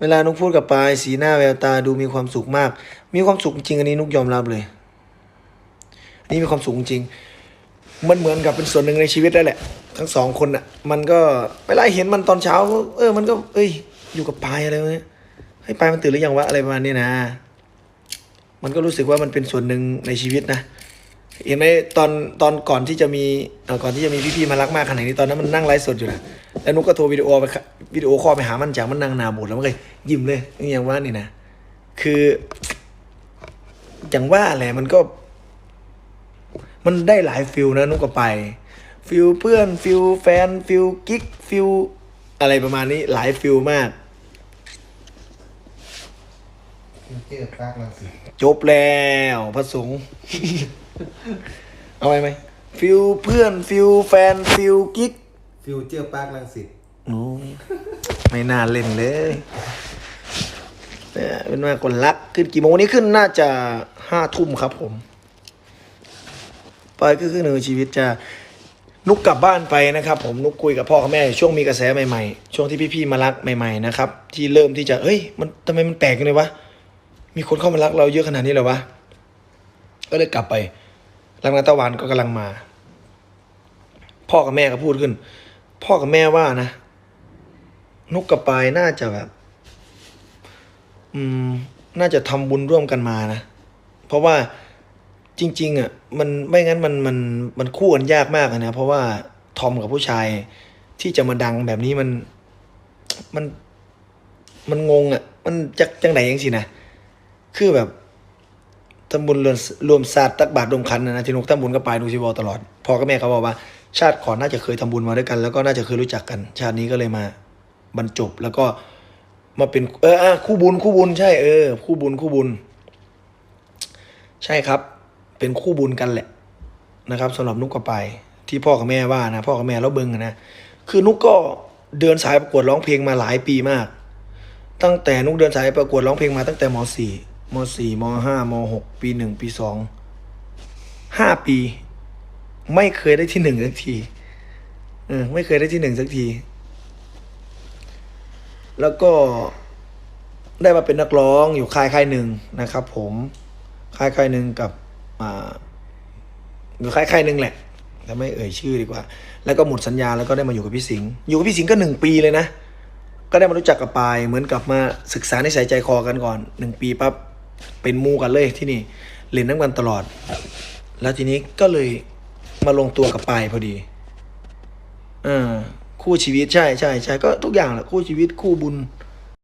เวลานุกพูดกับปายสีหน้าแววตาดูมีความสุขมาก มีความสุขจริงอันนี้นุกยอมรับเลยอันนี่มีความสุขจริง มันเหมือนกับเป็นส่วนหนึ่งในชีวิตแล้แหละ ทั้งสองคนอะ มันก็เวลาเห็นมันตอนเช้า เออ มันก็ เอ้ย อยู่กับปายอะไรเนี่ยให้ปายมันตื่นหรือยังวะอะไรประมาณนี้นะ มันก็รู้สึกว่ามันเป็นส่วนหนึ่งในชีวิตนะ เห็นไหมตอนตอนก่อนที่จะมีเอ่อก่อนที่จะมีพี่ๆมารักมากขนาดนี้ตอนนั้นมันนั่งไลฟ์สดอยู่นะแล้วนุกก็โทรวิดีโอไปวิดีโอคอลไปหามันจากมันนั่งหนาบูดแล้วมันก็ยิ้มเลยนี่อย่างว่านี่นะคืออย่างว่าแหละมันก็ มันได้หลายฟิลนะนุกก็ไปฟิลเพื่อนฟิลแฟนฟิลกิ๊กฟิลอะไรประมาณนี้หลายฟิลมากฟิวเจอร์ปาร์คลังสิตจบแล้วพระสงฆ์ เอาไปไหมฟิลเพื่อนฟิลแฟนฟิลกิ๊กฟิวเจอร์ปาร์คลังสิตโอ้ยไม่น่าเล่นเลยเนี่ยเป็นว่าคนรักขึ้นกี่โมงวันนี้ขึ้นน่าจะห้าทุ่มครับผม ไปก็คือหนึ่งชีวิตจะนุกกลับบ้านไปนะครับ ผมนุกคุยกับพ่อกับแม่ ช่วงมีกระแสใหม่ๆ ช่วงที่พี่ๆมารักใหม่ๆนะครับ ที่เริ่มที่จะเฮ้ย มันทำไมมันแปลกจังเลยวะมีคนเข้ามารักเราเยอะขนาดนี้เลยวะก็เลยกลับไป รักนาตะวันก็กำลังมา พ่อกับแม่ก็พูดขึ้น พ่อกับแม่ว่านะนุกกับปายน่าจะแบบ อืม น่าจะทำบุญร่วมกันมานะ เพราะว่าจริง ๆ อะ มันไม่งั้นมันมันมันคู่กันยากมากนะ เพราะว่าทอมกับผู้ชายที่จะมาดังแบบนี้มันมันมันงงอะ มันจักจังไหนยังสินะ คือแบบ ทำบุญรวมศาสตร์ตักบาตรรวมคันนะที่นุกทำบุญกับปายนุกชิวอตลอดพ่อกับแม่เขาบอกว่า ชาติก่อนน่าจะเคยทำบุญมาด้วยกัน แล้วก็น่าจะเคยรู้จักกัน ชาตินี้ก็เลยมาบรรจบแล้วก็มาเป็นเออคู่บุญคู่บุญใช่เออคู่บุญคู่บุญ ใช่ครับ เป็นคู่บุญกันแหละนะครับสำหรับนุกกับปที่พ่อกับแม่ว่านะพ่อกับแม่แล้วเบิ้งนะคือนุกก็เดินสายประกวดร้องเพลงมาหลายปีมาก ตั้งแต่นุกเดินสายประกวดร้องเพลงมาตั้งแต่มสี่ มสี่มห้ามหกปีหนึ่งปีสองห้าปี ไม่เคยได้ที่หนึ่งสักทีเออไม่เคยได้ที่หนึ่งสักที แล้วก็ได้มาเป็นนักร้องอยู่ค่ายค่ายหนึ่งนะครับ ผมค่ายค่ายหนึ่งกับอ่าอยู่ค่ายค่ายหนึ่งแหละแต่ไม่เอ่ยชื่อดีกว่า แล้วก็หมดสัญญาแล้วก็ได้มาอยู่กับพี่สิงห์อยู่กับพี่สิงห์ก็หนึ่งปีเลยนะก็ได้มารู้จักกับปายเหมือนกับมาศึกษาในสายใจคอกันก่อนหนึ่งปีปั๊บ เป็นมูกันเลยที่นี่เรียนน้ำกันตลอด แล้วทีนี้ก็เลยมาลงตัวกับปายพอดีเออคู่ชีวิตใช่ใช่ใช่ก็ทุกอย่างแหละคู่ชีวิตคู่บุญ